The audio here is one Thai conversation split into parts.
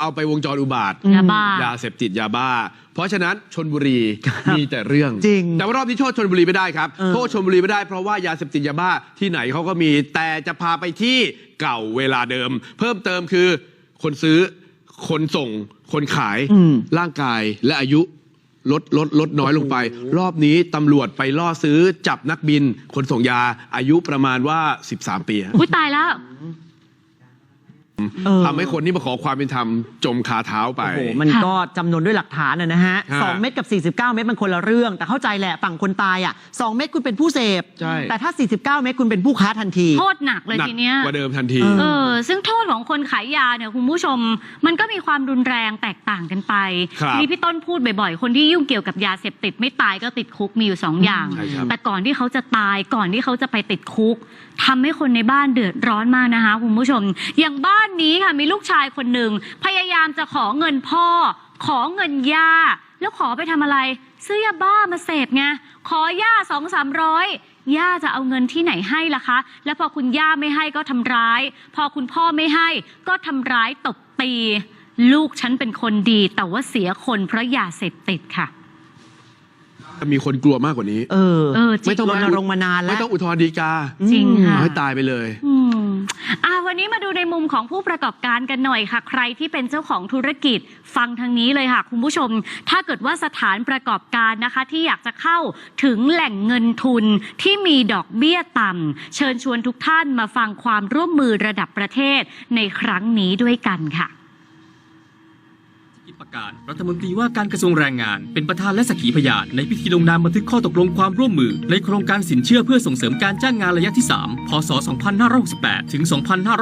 เอาไปวงจรอุบาท ยาบ้า ยาเสพติดยาบ้า เพราะฉะนั้นชนบุรีมีแต่เรื่อง จริงแต่ว่ารอบนี้โทษชนบุรีไม่ได้ครับ เออ โทษชนบุรีไม่ได้เพราะว่ายาเสพติดยาบ้าที่ไหนเขาก็มี แต่จะพาไปที่เก่าเวลาเดิม เพิ่มเติมคือคนซื้อ คนส่ง คนขายอืมร่างกายและอายุลดลดลดน้อยลงไป รอบนี้ตำรวจไปล่อซื้อจับนักบิน คนส่งยาอายุประมาณว่า 13 ปีฮะ อุ้ยตายแล้วเออ ทำให้คนที่มาขอความเป็นธรรมจมคาเท้าไป โอ้โหมันก็จำนวนด้วยหลักฐานนะนะฮะฮะสองเม็ดกับ 49 เม็ดมันคนละเรื่อง แต่เข้าใจแหละฝั่งคนตายอะสองเม็ดคุณเป็นผู้เสพ ใช่ แต่ถ้า 49 เม็ดคุณเป็นผู้ค้าทันที โทษหนักเลยหนักทีเนี้ย กว่าเดิมทันทีเอเออ ซึ่งโทษของคนขายยาเนี่ยคุณผู้ชม มันก็มีความรุนแรงแตกต่างกันไปครับทีนี้พี่ต้นพูดบ่อยๆ คนที่ยุ่งเกี่ยวกับยาเสพติดไม่ตายก็ติดคุกมีอยู่สองอย่าง ใช่ครับ แต่ก่อนที่เขาจะตายก่อนที่เขาจะไปติดคุกทำให้คนในบ้านเดือดร้อนมากนะคะคุณผู้ชม อย่างบ้านนี้ค่ะมีลูกชายคนหนึ่งพยายามจะขอเงินพ่อ ขอเงินย่า แล้วขอไปทำอะไร ซื้อยาบ้ามาเสพไงขอย่าสองสามร้อยย่าจะเอาเงินที่ไหนให้ล่ะคะ แล้วพอคุณย่าไม่ให้ก็ทำร้าย พอคุณพ่อไม่ให้ก็ทำร้ายตบตี ลูกฉันเป็นคนดี แต่ว่าเสียคนเพราะยาเสพติดค่ะมีคนกลัวมากกว่านี้ เออ เออจริงไม่ต้องรณรงค์มานานแล้ว ไม่ต้องอุทธรณ์ดีกาจริงค่ะ เอาให้ตายไปเลย อืมอ่าวั นี้มาดูในมุมของผู้ประกอบการกันหน่อยค่ะ ใครที่เป็นเจ้าของธุรกิจฟังทางนี้เลยค่ะ คุณผู้ชม ถ้าเกิดว่าสถานประกอบการนะคะ ที่อยากจะเข้าถึงแหล่งเงินทุนที่มีดอกเบี้ยต่ำเชิญชวนทุกท่านมาฟังความร่วมมือระดับประเทศในครั้งนี้ด้วยกันค่ะ ประการรัฐมนตรีว่าการกระทรวงแรงงาน เป็นประธานและสักขีพยานในพิธีลงนามบันทึกข้อตกลงความร่วมมือ ในโครงการสินเชื่อเพื่อส่งเสริมการจ้างงานระยะที่ 3 พศ 2568 ถึง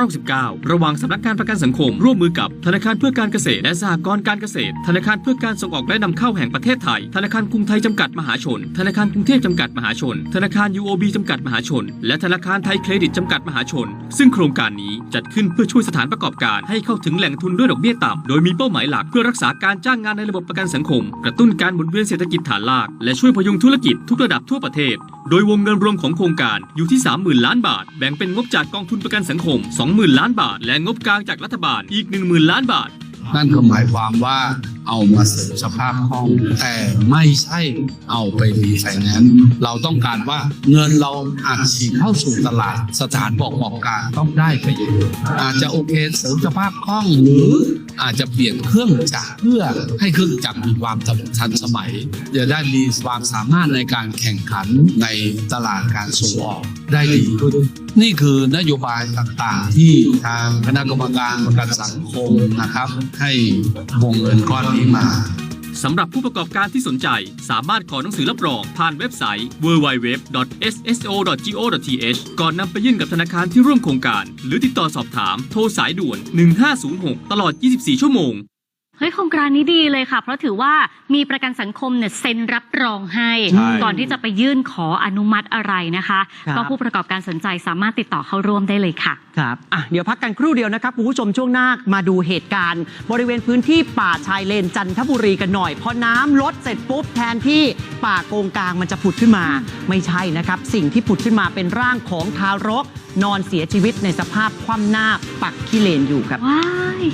2569 ระหว่างสำนักงานประกันสังคม ร่วมมือกับธนาคารเพื่อการเกษตรและสหกรณ์การเกษตร ธนาคารเพื่อการส่งออกและนำเข้าแห่งประเทศไทย ธนาคารกรุงไทยจำกัดมหาชน ธนาคารกรุงเทพจำกัดมหาชน ธนาคาร UOB จำกัดมหาชน และธนาคารไทยเครดิตจำกัดมหาชน ซึ่งโครงการนี้จัดขึ้นเพื่อช่วยสถานประกอบการให้เข้าถึงแหล่งทุนด้วยดอกเบี้ยต่ำโดยมีเป้าหมายหลักเพื่อรักษาษาการจ้างงานในระบบประกันสังคม กระตุ้นการหมุนเวียนเศรษฐกิจฐานราก และช่วยพยุงธุรกิจทุกระดับทั่วประเทศ โดยวงเงินรวมของโครงการอยู่ที่ 30,000 ล้านบาท แบ่งเป็นงบจากกองทุนประกันสังคม 20,000 ล้านบาท และงบกลางจากรัฐบาลอีก 10,000 ล้านบาท นั่นก็หมายความว่าเอามาเสริมสภาพคล่องแต่ไม่ใช่เอาไปรีไฟแนนซ์เราต้องการว่าเงินเราอาจฉีดเข้าสู่ตลาดสถานประกอบการต้องได้ประโยชน์อาจจะโอเคเสริมสภาพคล่องหรืออาจจะเปลี่ยนเครื่องจักรเพื่อให้เครื่องจักรมีความทันสมัยจะได้มีความสามารถในการแข่งขันในตลาดการส่งออกได้ดีขึ้นนี่คือนโยบายต่างๆ ที่ทางคณะกรรมการประกันสังคมนะครับ ให้วงเงินก้อนนี้มาสำหรับผู้ประกอบการที่สนใจ สามารถขอหนังสือรับรอง ผ่านเว็บไซต์ www.sso.go.th ก่อนนำไปยื่นกับธนาคารที่ร่วมโครงการ หรือติดต่อสอบถามโทรสายด่วน 1506 ตลอด 24 ชั่วโมง เฮ้ยโครงการนี้ดีเลยค่ะ เพราะถือว่ามีประกันสังคมเนี่ยเซ็นรับรองให้ ใช่ ก่อนที่จะไปยื่นขออนุมัติอะไรนะคะ ครับ ก็ผู้ประกอบการสนใจสามารถติดต่อเข้าร่วมได้เลยค่ะ ครับอะเดี๋ยวพักกันครู่เดียวนะครับคุณผู้ชมช่วงหน้ามาดูเหตุการณ์ บริเวณพื้นที่ป่าชายเลนจันทบุรีกันหน่อย พอน้ำลดเสร็จปุ๊บแทนที่ป่าโกงกลางมันจะผุดขึ้นมา ไม่ใช่นะครับ สิ่งที่ผุดขึ้นมาเป็นร่างของทารก นอนเสียชีวิตในสภาพคว่ำหน้าปักขี้เลนอยู่ครับ ว้าย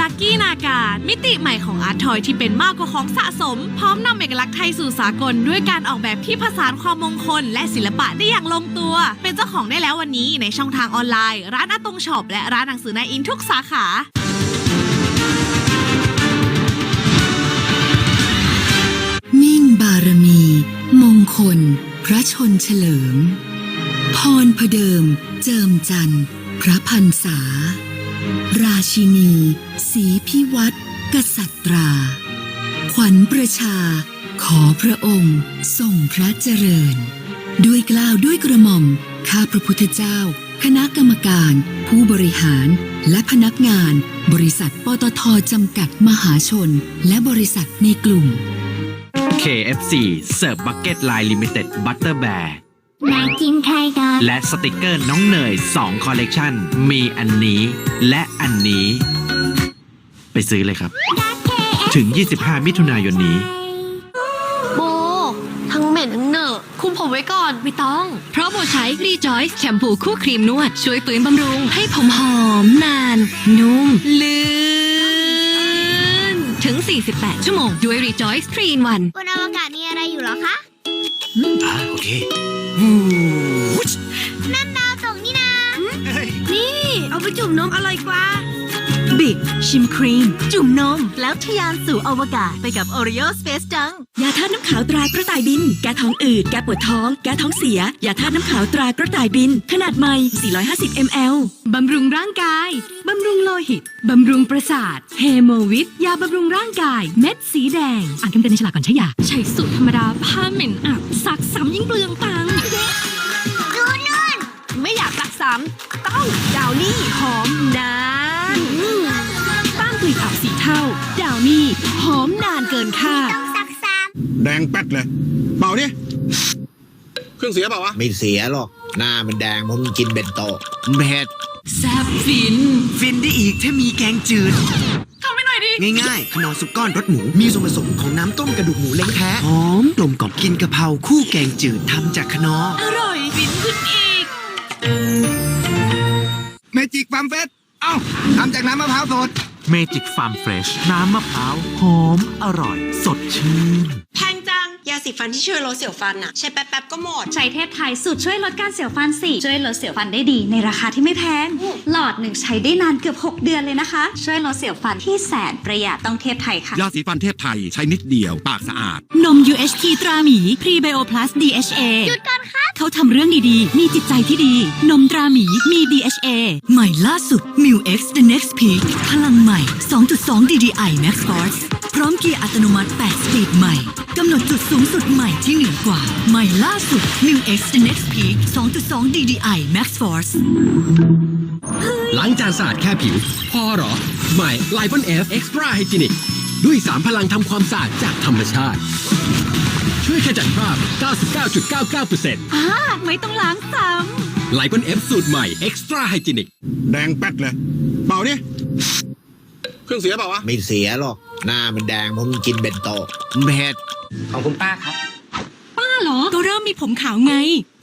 ลักกี้นาการมิติใหม่ของอาร์ตทอยที่เป็นมากกว่าของสะสม พร้อมนำเอกลักษณ์ไทยสู่สากล ด้วยการออกแบบที่ผสานความมงคล และศิลปะได้อย่างลงตัว เป็นเจ้าของได้แล้ววันนี้ในช่องทางออนไลน์ ร้านอาตงช็อปและร้านหนังสือนายอินทุกสาขามิ่งบารมี มงคล พระชนเฉลิม พรพเดิม เจิมจันทร์พระพันษา ราชินี สีพิวัตรกษัตรา ขวัญประชา ขอพระองค์ทรงพระเจริญ ด้วยกล้าวด้วยกระหม่อม ข้าพระพุทธเจ้า คณะกรรมการ ผู้บริหาร และพนักงาน บริษัทปตทจำกัดมหาชน และบริษัทในกลุ่ม KFC เสิร์ฟบักเก็ตไลน์ลิมิเต็ดบัตเตอร์แบร์ มากินไข่กันและสติกเกอร์น้องเนย2คอลเลกชันมีอันนี้ และอันนี้ ไปซื้อเลยครับ ถึง 25 มิถุนายนนี้ โบ ทั้งเหม็นทั้งเหนอะคุมผมไว้ก่อน ไม่ต้อง เพราะโมมาใช้ Rejoice แชมพูคู่ครีมนวด ช่วยฟื้นบำรุง ให้ผมหอมนาน นุ่มลื่น ถึง 48 ชั่วโมง ด้วย Rejoice 3 in 1บนอวกาศมีอะไรอยู่เหรอคะ โอเคนั่นดาวตกนี่นา นี่ เอาไปจุ่มนมอร่อยกว่า บิ๊กชิมครีม จุ่มนม แล้วทะยานสู่อวกาศไปกับ Oreo Space Junk ยาธาตุน้ำขาวตรากระต่ายบิน แก้ท้องอืด แก้ปวดท้อง แก้ท้องเสีย ยาธาตุน้ำขาวตรากระต่ายบิน ขนาดใหม่ 450 ml บำรุงร่างกาย บำรุงโลหิต บำรุงประสาทเฮโมวิตยาบำรุงร่างกาย เม็ดสีแดง อ่านคำเตือนในฉลากก่อนใช้ยา ใช้สูตรธรรมดาผ้าเหม็นอับซักซ้ำยิ่งเปลืองตังค์ดูนู่นไม่อยากซักซ้ำต้องดาวนี่หอมนา สีเท่าดาวนี่หอมนานเกินคาดต้องซักซ้แดงแป๊ดเลย เป่าดิเครื่องเสียเปล่าวะ ไม่เสียหรอก หน้ามันแดงเพราะมันกินเบนโตะเผ็ดแซบฟิน ฟินได้อีกถ้ามีแกงจืด ทำให้หน่อยดิ ง่ายๆขนมซุปก้อนรสหมู มีส่วนผสมของน้ำต้มกระดูกหมูเล้งแท้หอมกลมกล่อมกินกะเพราคู่แกงจืดทำจากขนออร่อยฟินขึ้นอีก เมจิกฟาร์มเฟสเอ้าทำจากน้ำมะพร้าวสด เมจิกฟาร์มเฟรชน้ำมะพร้าว หอม อร่อย สดชื่น แพงจัง ยาสีฟันที่ช่วยลดเสียวฟันอะใช้แป๊บๆก็หมด ใช้เทพไทยสูตรช่วยลดการเสียวฟันสี่ช่วยลดเสียวฟันได้ดีในราคาที่ไม่แพง หลอดหนึ่งใช้ได้นานเกือบ 6 เดือนเลยนะคะ ช่วยลดเสียวฟันที่แสนประหยัดต้องเทพไทยค่ะ ยาสีฟันเทพไทยใช้นิดเดียว ปากสะอาด นม UHT ตราหมี พรีไบโอพลัส DHA ำหยุดก่อนครับ เขาทำเรื่องดีๆ มีจิตใจที่ดี นมตราหมีมี DHA ใหม่ล่าสุด m u X The Next Peak พลังใหม่ 2.2 DDI Max Force พร้อมเกียร์อัตโนมัติ 8 สปีดใหม่กำหนดจุดสูงสุดใหม่ที่เหนือกว่า ใหม่ล่าสุด m u X The Next Peak 2.2 DDI Max Force ล้างจานสะอาดแค่ผิว พอหรอ ใหม่ไลปอนเอฟเอ็กซ์ตร้าไฮจินิกด้วย 3 พลังทำความสะอาดจากธรรมชาติ ช่วยขจัดคราบ 99.99%อ่าไม่ต้องล้างซ้ไลปอนเอฟสูตรใหม่ เอ็กซ์ตร้าไฮจินิก แดงแป๊ดเลย เป่าดิเครื่องเสียเปล่าวะ ไม่เสียหรอก หน้ามันแดงเพราะมันกินเบนโตะเผ็ดของคุณป้าครับป้าเหรอ ก็เริ่มมีผมขาวไง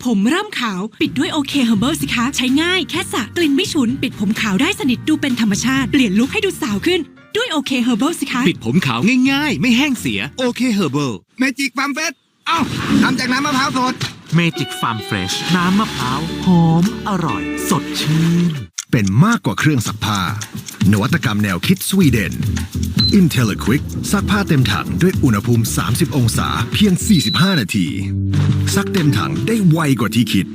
ผมเริ่มขาวปิดด้วยโอเคเฮอร์เบิลสิคะ ใช้ง่ายแค่สระกลิ่นไม่ฉุน ปิดผมขาวได้สนิทดูเป็นธรรมชาติ เปลี่ยนลุคให้ดูสาวขึ้น ด้วยโอเคเฮอร์เบิลสิคะ ปิดผมขาวง่ายๆ ไม่แห้งเสียโอเคเฮอร์เบิลเมจิกฟาร์มเฟสเอ้าทำจากน้ำมะพร้าวสด เมจิกฟาร์มเฟรชน้ำมะพร้าวหอมอร่อย สดชื่น เป็นมากกว่าเครื่องซักผ้า นวัตกรรมแนวคิดสวีเดน IntelliQuick ซักผ้าเต็มถังด้วยอุณหภูมิ 30 องศาเพียง 45 นาที ซักเต็มถังได้ไวกว่าที่คิด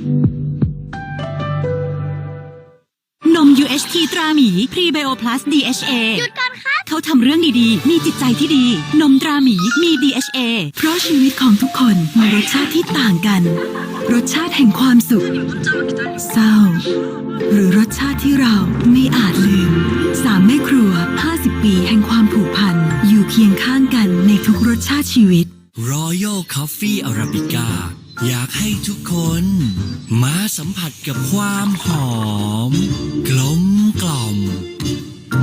นม UHT ตราหมี พรีไบโอพลัส DHA หยุดก่อนครับ เขาทำเรื่องดีๆ มีจิตใจที่ดี นมตราหมีมี DHA เพราะชีวิตของทุกคนมีรสชาติที่ต่างกัน รสชาติแห่งความสุข เศร้า หรือรสชาติที่เราไม่อาจลืมสามแม่ครัว 50 ปีแห่งความผูกพัน อยู่เคียงข้างกันในทุกรสชาติชีวิต Royal Coffee Arabica อยากให้ทุกคน มาสัมผัสกับความหอม กลมกล่อม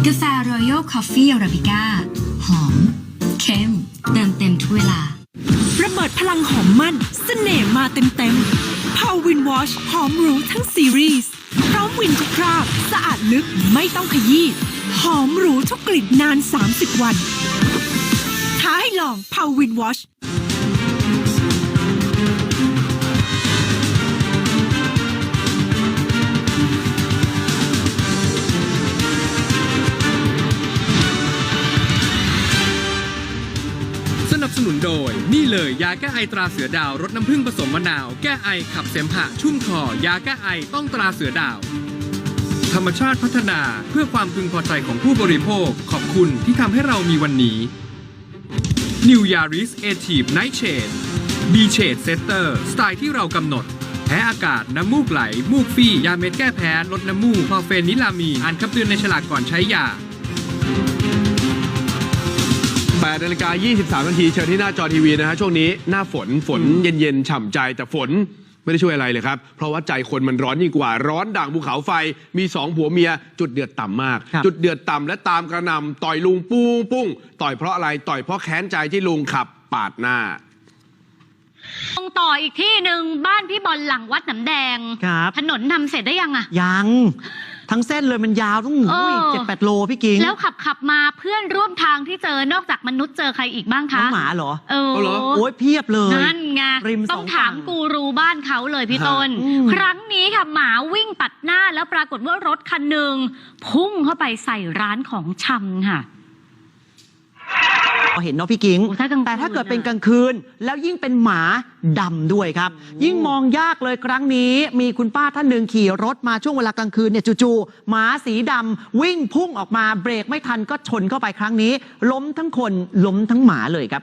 กาแฟ Royal Coffee Arabica หอม เข้มเติมเต็มทุกเวลา ระเบิดพลังหอมมั่นเสน่ห์มาเต็มๆ Power Win Wash หอมรูทั้งซีรีส์พร้อมวินทุกคราบสะอาดลึกไม่ต้องขยี้หอมหรูทุกกลิ่นนาน 30 วันท้าให้ลอง Power Win Wash นุนโดย นี่เลยยาแก้ไอตราเสือดาวรสน้ำผึ้งผสมมะนาว แก้ไอขับเสมหะชุ่มคอยาแก้ไอต้องตราเสือดาว ธรรมชาติพัฒนาเพื่อความพึงพอใจของผู้บริโภค ขอบคุณที่ทำให้เรามีวันนี้ New Yaris a t i v e Night Shade B Shade Setter สไตล์ที่เรากำหนด แพ้อากาศ น้ำมูกไหล มูกฟี่ ยาเม็ดแก้แพ้ ลดน้ำมูกคอเฟนนิลามีอ่านคำเตือนในฉลากก่อนใช้ยา 8นาฬิกา 23 นาที เชิญที่หน้าจอทีวีนะฮะ ช่วงนี้หน้าฝนฝนเย็น ๆ ฉ่ำใจแต่ฝนไม่ได้ช่วยอะไรเลยครับ เพราะว่าใจคนมันร้อนยิ่งกว่า ร้อนด่างภูเขาไฟ มีสองผัวเมีย จุดเดือดต่ำมากครับจุดเดือดต่ำและตามกระหนำต่อยลุงปุ้งปุ้งต่อยเพราะอะไรต่อยเพราะแค้นใจที่ลุงขับปาดหน้าตรงต่ออีกที่หนึ่งบ้านพี่บอลหลังวัดหนำแดง ครับ ถนนทำเสร็จได้ยังอะยัง ทั้งเส้นเลยมันยาวต้องเออ เจ็ดแปดโลพี่กิงแล้วขับขับมาเพื่อนร่วมทางที่เจอนอกจากมนุษย์เจอใครอีกบ้างน้คะองหมาเหรอ เออ เอาเหรอ โอ้ยเพียบเลย นั่นไงริมสองต้องถามฝั่งกูรูบ้านเขาเลยพี่ต้น อืม ครั้งนี้ค่ะหมาวิ่งตัดหน้าแล้วปรากฏว่ารถคันหนึ่งพุ่งเข้าไปใส่ร้านของชำค่ะ เห็นเนาะพี่กิงโอ้ถ้ากลางคืนแต่ถ้าเกิดเป็นกลางคืน แล้วยิ่งเป็นหมาดำด้วยครับ ยิ่งมองยากเลยครั้งนี้ มีคุณป้าท่านหนึ่งขี่รถมาช่วงเวลากลางคืนเนี่ยจู่ๆหมาสีดำวิ่งพุ่งออกมาเบรกไม่ทันก็ชนเข้าไปครั้งนี้ ล้มทั้งคนล้มทั้งหมาเลยครับ